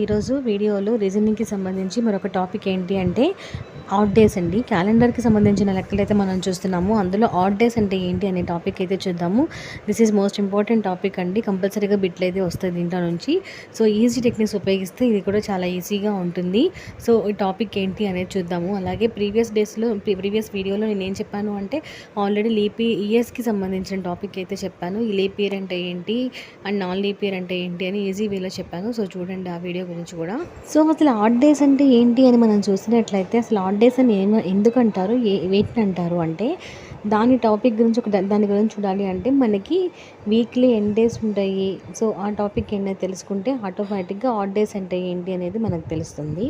ఈరోజు వీడియోలో రీజనింగ్కి సంబంధించి మరొక టాపిక్ ఏంటి అంటే ఆడ్ డేస్ అండి. క్యాలెండర్కి సంబంధించిన లెక్కలు అయితే మనం చూస్తున్నాము. అందులో ఆడ్ డేస్ అంటే ఏంటి అనే టాపిక్ అయితే చూద్దాము. This is most important topic అండి. కంపల్సరీగా బిట్లు అయితే వస్తుంది దీంట్లో నుంచి. సో ఈజీ టెక్నిక్స్ ఉపయోగిస్తే ఇది కూడా చాలా ఈజీగా ఉంటుంది. సో ఈ టాపిక్ ఏంటి అనేది చూద్దాము. అలాగే ప్రీవియస్ డేస్లో ప్రీవియస్ వీడియోలో నేను ఏం చెప్పాను అంటే ఆల్రెడీ లీపి ఇయర్స్కి సంబంధించిన టాపిక్ అయితే చెప్పాను. ఈ లీప్ ఇయర్ అంటే ఏంటి? అండ్ నాన్ లీప్ ఇయర్ అంటే ఏంటి? అని ఈజీ వేలో చెప్పాను. సో చూడండి ఆ వీడియో గురించి కూడా. సో అసలు ఆడ్ డేస్ అంటే ఏంటి అని మనం చూసినట్లయితే అసలు ఆడ్ డేస్ అని ఎందుకంటారు? ఏ వేటిని అంటారు అంటే దాని టాపిక్ గురించి ఒక దాని గురించి చూడాలి అంటే మనకి వీక్లీ ఎన్ డేస్ ఉంటాయి. సో ఆ టాపిక్ ఏంటో తెలుసుకుంటే ఆటోమేటిక్గా ఆడ్ డేస్ అంటే ఏంటి అనేది మనకు తెలుస్తుంది.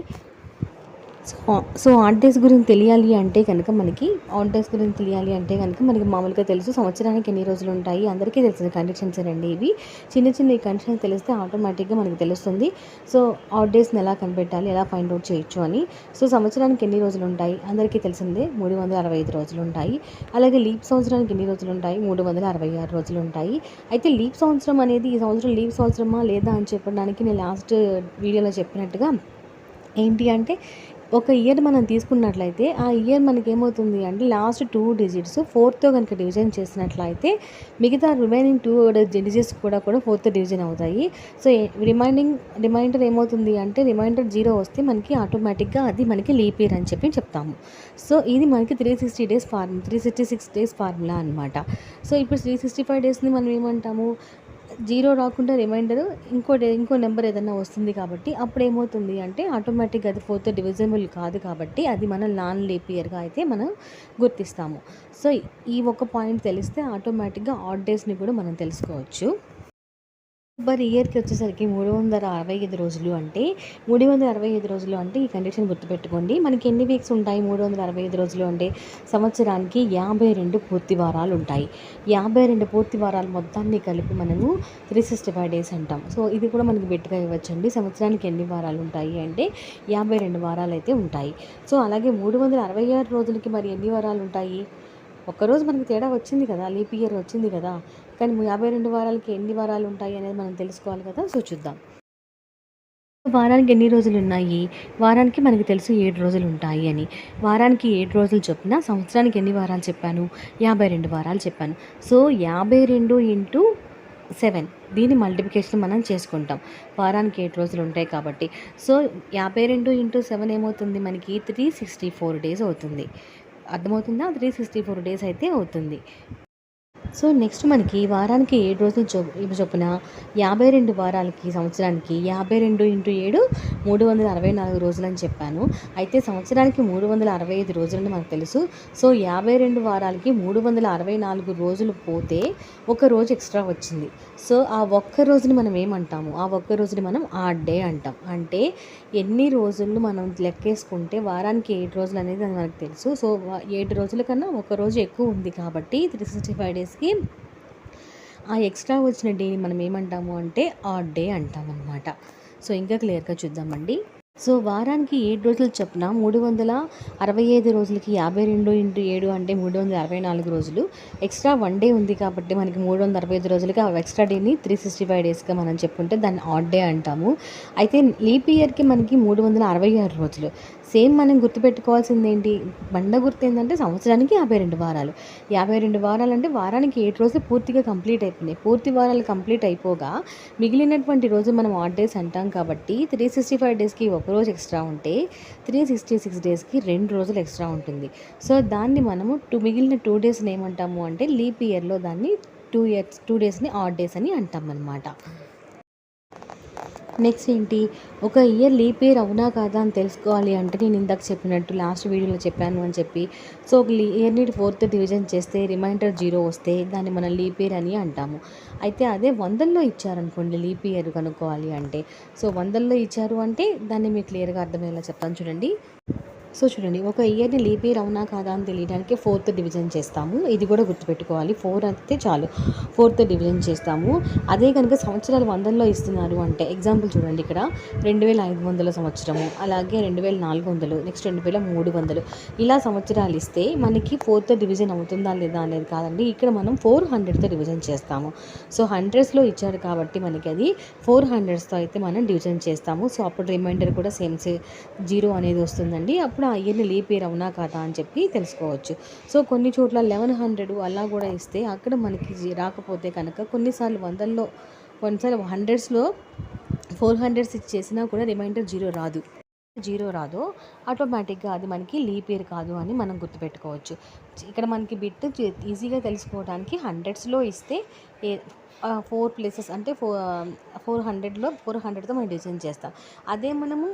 సో సో డేస్ గురించి తెలియాలి అంటే కనుక మనకి ఆర్ట్ డేస్ గురించి తెలియాలి అంటే కనుక మనకి మామూలుగా తెలుసు. సంవత్సరానికి ఎన్ని రోజులు ఉంటాయి? అందరికీ తెలిసిన కండిషన్స్ అండి ఇవి. చిన్న చిన్న ఈ కండిషన్స్ తెలిస్తే ఆటోమేటిక్గా మనకి తెలుస్తుంది. సో ఆర్ట్ డేస్ని ఎలా కనిపెట్టాలి? ఎలా ఫైండ్ అవుట్ చేయొచ్చు అని. సో సంవత్సరానికి ఎన్ని రోజులు ఉంటాయి? అందరికీ తెలిసిందే మూడు వందల అరవై ఐదు రోజులు ఉంటాయి. అలాగే లీప్ సంవత్సరానికి ఎన్ని రోజులు ఉంటాయి? మూడు వందల అరవై ఆరు రోజులు ఉంటాయి. అయితే లీప్ సంవత్సరం అనేది ఈ సంవత్సరం లీప్ సంవత్సరమా లేదా అని చెప్పడానికి నేను లాస్ట్ వీడియోలో చెప్పినట్టుగా ఏంటి అంటే ఒక ఇయర్ మనం తీసుకున్నట్లయితే ఆ ఇయర్ మనకి ఏమవుతుంది అంటే లాస్ట్ టూ డిజిట్స్ ఫోర్త్తో కనుక డివిజన్ చేసినట్లయితే మిగతా రిమైనింగ్ టూ డిజిట్స్ కూడా కూడా ఫోర్త్ డివిజన్ అవుతాయి. సో రిమైనింగ్ రిమైండర్ ఏమవుతుంది అంటే రిమైండర్ జీరో వస్తే మనకి ఆటోమేటిక్గా అది మనకి లీప్ ఇయర్ అని చెప్పి చెప్తాము. సో ఇది మనకి three sixty days form three sixty six days formula అనమాట సో ఇప్పుడు త్రీ సిక్స్టీ ఫైవ్ డేస్ని మనం ఏమంటాము? జీరో రాకుండా రిమైండర్ ఇంకో ఇంకో నెంబర్ ఏదైనా వస్తుంది కాబట్టి అప్పుడు ఏమవుతుంది అంటే ఆటోమేటిక్గా అది ఫోర్త్ డివిజనబుల్ కాదు కాబట్టి అది మన నాన్ లేపియర్గా అయితే మనం గుర్తిస్తాము. సో ఈ ఒక పాయింట్ తెలిస్తే ఆటోమేటిక్గా ఆడ్ డేస్ని కూడా మనం తెలుసుకోవచ్చు. బర్ ఇయర్కి వచ్చేసరికి మూడు వందల అరవై ఐదు రోజులు అంటే మూడు వందల అరవై ఐదు రోజులు అంటే ఈ కండిషన్ గుర్తుపెట్టుకోండి. మనకి ఎన్ని వీక్స్ ఉంటాయి? మూడు వందల అరవై ఐదు రోజులు అంటే సంవత్సరానికి యాభై రెండు పూర్తి వారాలు ఉంటాయి. యాభై రెండు పూర్తి వారాలు మొత్తాన్ని కలిపి మనము త్రీ సిక్స్టీ ఫైవ్ డేస్ అంటాం. సో ఇది కూడా మనకి బెట్టుగా ఇవ్వచ్చండి. సంవత్సరానికి ఎన్ని వారాలు ఉంటాయి అంటే యాభై రెండు వారాలు అయితే ఉంటాయి. సో అలాగే మూడు వందల అరవై ఆరు రోజులకి మరి ఎన్ని వారాలు ఉంటాయి? ఒక్కరోజు మనకి తేడా వచ్చింది కదా లీప్ ఇయర్ వచ్చింది కదా. కానీ యాభై రెండు వారాలకి ఎన్ని వారాలు ఉంటాయి అనేది మనం తెలుసుకోవాలి కదా. సో చూద్దాం. వారానికి ఎన్ని రోజులు ఉన్నాయి? వారానికి మనకి తెలుసు ఏడు రోజులు ఉంటాయి అని. వారానికి ఏడు రోజులు చెప్పిన సంవత్సరానికి ఎన్ని వారాలు చెప్పాను? యాభై రెండు వారాలు చెప్పాను. సో యాభై రెండు ఇంటూ సెవెన్. దీని మల్టిప్లికేషన్ మనం చేసుకుంటాం. వారానికి ఏడు రోజులు ఉంటాయి కాబట్టి. సో యాభై రెండు ఇంటూ సెవెన్ ఏమవుతుంది? మనకి త్రీ సిక్స్టీ ఫోర్ డేస్ అవుతుంది. అర్థమవుతుందా? త్రీ సిక్స్టీ ఫోర్ డేస్ అయితే అవుతుంది. సో నెక్స్ట్ మనకి వారానికి ఏడు రోజులు చొప్పు చొప్పున యాభై రెండు వారాలకి సంవత్సరానికి యాభై రెండు ఇంటూ ఏడు మూడు వందల అరవై నాలుగు రోజులు అని చెప్పాను. అయితే సంవత్సరానికి మూడు వందల అరవై ఐదు రోజులని మనకు తెలుసు. సో యాభై రెండు వారాలకి మూడు వందల అరవై నాలుగు రోజులు పోతే ఒక రోజు ఎక్స్ట్రా వచ్చింది. సో ఆ ఒక్క రోజుని మనం ఏమంటాము? ఆ ఒక్క రోజుని మనం ఆ డే అంటాం. అంటే ఎన్ని రోజులు మనం లెక్కేసుకుంటే వారానికి ఏడు రోజులు అనేది మనకు తెలుసు. సో ఏడు రోజుల కన్నా ఒక రోజు ఎక్కువ ఉంది కాబట్టి త్రీ సిక్స్టీ ఫైవ్ డేస్ డేస్కి ఆ ఎక్స్ట్రా వచ్చిన డేని మనం ఏమంటాము అంటే ఆడ్ డే అంటాం అనమాట సో ఇంకా క్లియర్గా చూద్దామండి. సో వారానికి ఏడు రోజులు చొప్పున మూడు వందల అరవై ఐదు రోజులకి యాభై రెండు ఇంటూ ఏడు అంటే మూడు వందల అరవై నాలుగు రోజులు. ఎక్స్ట్రా వన్ డే ఉంది కాబట్టి మనకి మూడు వందల అరవై ఐదు రోజులకి ఆ ఎక్స్ట్రా డేని త్రీ సిక్స్టీ ఫైవ్ డేస్గా మనం చెప్పుకుంటే దాన్ని ఆడ్ డే అంటాము. అయితే లీప్ ఇయర్కి మనకి మూడు వందల అరవై ఆరు రోజులు. సేమ్ మనం గుర్తుపెట్టుకోవాల్సింది ఏంటి బండ గుర్తు ఏంటంటే సంవత్సరానికి యాభై రెండు వారాలు. యాభై రెండు వారాలు అంటే వారానికి ఏడు రోజులు పూర్తిగా కంప్లీట్ అయిపోయినాయి. పూర్తి వారాలు కంప్లీట్ అయిపోగా మిగిలినటువంటి రోజు మనం ఆడ్ డేస్ అంటాం కాబట్టి త్రీ సిక్స్టీ ఫైవ్ డేస్కి ఒక రోజు ఎక్స్ట్రా ఉంటే త్రీ సిక్స్టీ సిక్స్ డేస్కి రెండు రోజులు ఎక్స్ట్రా ఉంటుంది. సో దాన్ని మనము టూ మిగిలిన టూ డేస్ని ఏమంటాము అంటే లీప్ ఇయర్లో దాన్ని టూ ఇయర్స్ టూ డేస్ని ఆడ్ డేస్ అని అంటాం అనమాట నెక్స్ట్ ఏంటి? ఒక ఇయర్ లీప్ ఇయర్ అవునా కాదా అని తెలుసుకోవాలి అంటే నేను ఇందాక చెప్పినట్టు లాస్ట్ వీడియోలో చెప్పాను అని చెప్పి. సో ఒక ఇయర్ని ఫోర్త్ డివిజన్ చేస్తే రిమైండర్ జీరో వస్తే దాన్ని మనం లీప్ ఇయర్ అని అంటాము. అయితే అదే వందల్లో ఇచ్చారనుకోండి లీప్ ఇయర్ కనుక్కోవాలి అంటే. సో వందల్లో ఇచ్చారు అంటే దాన్ని మీకు క్లియర్గా అర్థమయ్యేలా చెప్తాను చూడండి. సో చూడండి ఒక ఇయర్ని లీప్ ఇయర్ అవునా కాదా అని తెలియడానికి ఫోర్త్ డివిజన్ చేస్తాము. ఇది కూడా గుర్తుపెట్టుకోవాలి. ఫోర్ అయితే చాలు. ఫోర్త్ డివిజన్ చేస్తాము. అదే కనుక సంవత్సరాలు వందల్లో ఇస్తున్నారు అంటే ఎగ్జాంపుల్ చూడండి ఇక్కడ. రెండు వేల ఐదు వందల సంవత్సరము అలాగే రెండు వేల నాలుగు వందలు నెక్స్ట్ రెండు వేల మూడు వందలు. ఇలా సంవత్సరాలు ఇస్తే మనకి ఫోర్త్ డివిజన్ అవుతుందా లేదా అనేది కాదండి. ఇక్కడ మనం ఫోర్ హండ్రెడ్తో డివిజన్ చేస్తాము. సో హండ్రెడ్స్లో ఇచ్చారు కాబట్టి మనకి అది ఫోర్ హండ్రెడ్స్తో అయితే మనం డివిజన్ చేస్తాము. సో అప్పుడు రిమైండర్ కూడా సేమ్ సే జీరో అనేది వస్తుందండి. అప్పుడు ఆ ఇయర్ని లీప్ ఇయర్ అవునా కాదా అని చెప్పి తెలుసుకోవచ్చు. సో కొన్ని చోట్ల లెవెన్ హండ్రెడ్ అలా కూడా ఇస్తే అక్కడ మనకి రాకపోతే కనుక కొన్నిసార్లు వందల్లో కొన్నిసార్లు హండ్రెడ్స్లో ఫోర్ హండ్రెడ్స్ ఇచ్చేసినా కూడా రిమైండర్ జీరో రాదు. జీరో రాదో. ఆటోమేటిక్గా అది మనకి లీప్ ఇయర్ కాదు అని మనం గుర్తుపెట్టుకోవచ్చు. ఇక్కడ మనకి బిట్ ఈజీగా తెలుసుకోవడానికి హండ్రెడ్స్లో ఇస్తే ఫోర్ ప్లేసెస్ అంటే ఫోర్ ఫోర్ హండ్రెడ్లో ఫోర్ హండ్రెడ్తో మనం డిజైన్ చేస్తాం. అదే మనము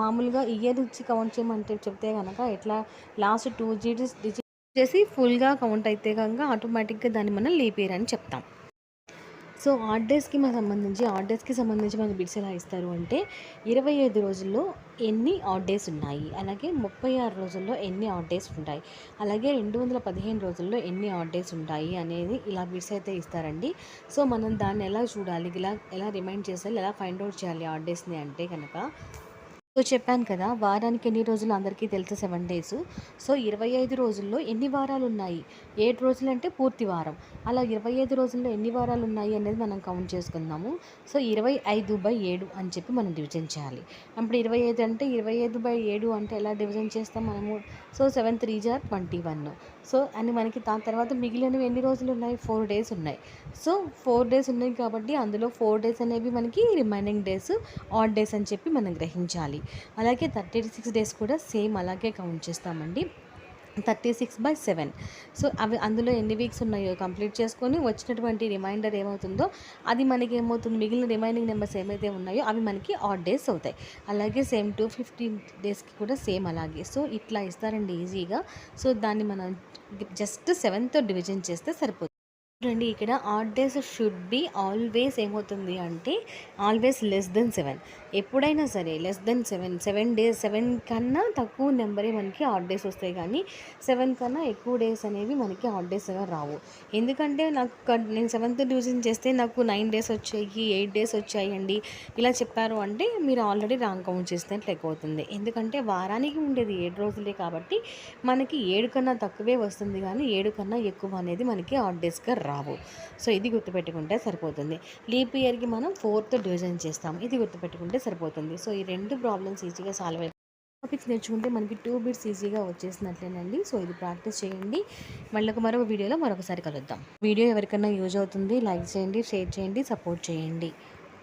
మామూలుగా ఇయర్ ఇచ్చి కౌంట్ చేయమంటే చెప్తే కనుక ఎట్లా లాస్ట్ టూ జీడిస్ డిజిట్ చేసి ఫుల్గా కౌంట్ అయితే కనుక ఆటోమేటిక్గా దాన్ని మనం లీప్ ఇయర్ అని చెప్తాం. సో ఆర్డర్స్కి డేస్కి సంబంధించి ఆర్డర్స్కి సంబంధించి మనకి బిడ్స్ ఎలా ఇస్తారు అంటే ఇరవై ఐదు రోజుల్లో ఎన్ని ఆర్డర్స్ ఉన్నాయి అలాగే ముప్పై ఆరు రోజుల్లో ఎన్ని ఆర్డర్స్ ఉంటాయి అలాగే రెండు వందల పదిహేను రోజుల్లో ఎన్ని ఆర్డర్స్ ఉంటాయి అనేది ఇలా బిడ్స్ అయితే ఇస్తారండి. సో మనం దాన్ని ఎలా చూడాలి ఇలా ఎలా రిమైండ్ చేసాలి ఎలా ఫైండ్ అవుట్ చేయాలి ఆర్డర్స్ని అంటే కనుక సో చెప్పాను కదా వారానికి ఎన్ని రోజులు అందరికీ తెలుసు సెవెన్ డేస్. సో ఇరవై ఐదు రోజుల్లో ఎన్ని వారాలు ఉన్నాయి ఏడు రోజులు అంటే పూర్తి వారం. అలా ఇరవై ఐదు రోజుల్లో ఎన్ని వారాలు ఉన్నాయి అనేది మనం కౌంట్ చేసుకుందాము. సో ఇరవై ఐదు బై ఏడు అని చెప్పి మనం డివిజన్ చేయాలి. అప్పుడు ఇరవై ఐదు అంటే ఇరవై ఐదు బై ఏడు అంటే ఎలా డివిజన్ చేస్తాం మనము? సో సెవెన్ త్రీ జార్ ట్వంటీ వన్. సో అని మనకి దాని తర్వాత మిగిలినవి ఎన్ని రోజులు ఉన్నాయి ఫోర్ డేస్ ఉన్నాయి. సో ఫోర్ డేస్ ఉన్నాయి కాబట్టి అందులో ఫోర్ డేస్ అనేవి మనకి రిమైనింగ్ డేస్ ఆడ్ డేస్ అని చెప్పి మనం గ్రహించాలి. అలాగే థర్టీ సిక్స్ డేస్ కూడా సేమ్ అలాగే కౌంట్ చేస్తామండి. Thirty six by seven. So అవి అందులో ఎన్ని వీక్స్ ఉన్నాయో కంప్లీట్ చేసుకొని వచ్చినటువంటి రిమైండర్ ఏమవుతుందో అది మనకి ఏమవుతుంది మిగిలిన రిమైనింగ్ నెంబర్స్ ఏమైతే ఉన్నాయో అవి మనకి ఆడ్ డేస్ అవుతాయి. అలాగే సేమ్ టూ ఫిఫ్టీన్ డేస్కి కూడా సేమ్ అలాగే. సో ఇట్లా ఇస్తారండి ఈజీగా. సో దాన్ని మనం జస్ట్ సెవెన్తో డివిజన్ చేస్తే సరిపోతుంది. చూడండి ఇక్కడ odd days should be always ఏమవుతుంది అంటే ఆల్వేస్ లెస్ దెన్ సెవెన్. ఎప్పుడైనా సరే less than seven seven days seven కన్నా తక్కువ నెంబరే మనకి ఆడ్ డేస్ వస్తాయి. కానీ సెవెన్ కన్నా ఎక్కువ డేస్ అనేవి మనకి ఆడ్ డేస్గా రావు. ఎందుకంటే నాకు నేను సెవెంత్ డివిజన్ చేస్తే నాకు నైన్ డేస్ వచ్చాయి ఎయిట్ డేస్ వచ్చాయండి. ఇలా చెప్పారు అంటే మీరు ఆల్రెడీ రాంగ్ కౌంట్ చేసినట్లు ఎక్కువ అవుతుంది ఎందుకంటే వారానికి ఉండేది ఏడు రోజులే కాబట్టి మనకి ఏడు కన్నా తక్కువే వస్తుంది. కానీ ఏడు కన్నా ఎక్కువ అనేది మనకి ఆడ్ డేస్గా రావు. సో ఇది గుర్తుపెట్టుకుంటే సరిపోతుంది. లీప్ ఇయర్కి మనం ఫోర్త్ డివిజన్ చేస్తాం ఇది గుర్తుపెట్టుకుంటే సరిపోతుంది. సో ఈ రెండు ప్రాబ్లమ్స్ ఈజీగా సాల్వ్ అయిపోయి టాపిక్స్ నేర్చుకుంటే మనకి టూ బిట్స్ ఈజీగా వచ్చేసినట్లేనండి. సో ఇది ప్రాక్టీస్ చేయండి. మళ్ళీ మరొక వీడియోలో మరొకసారి కలుద్దాం. వీడియో ఎవరికైనా యూజ్ అవుతుంది లైక్ చేయండి షేర్ చేయండి సపోర్ట్ చేయండి.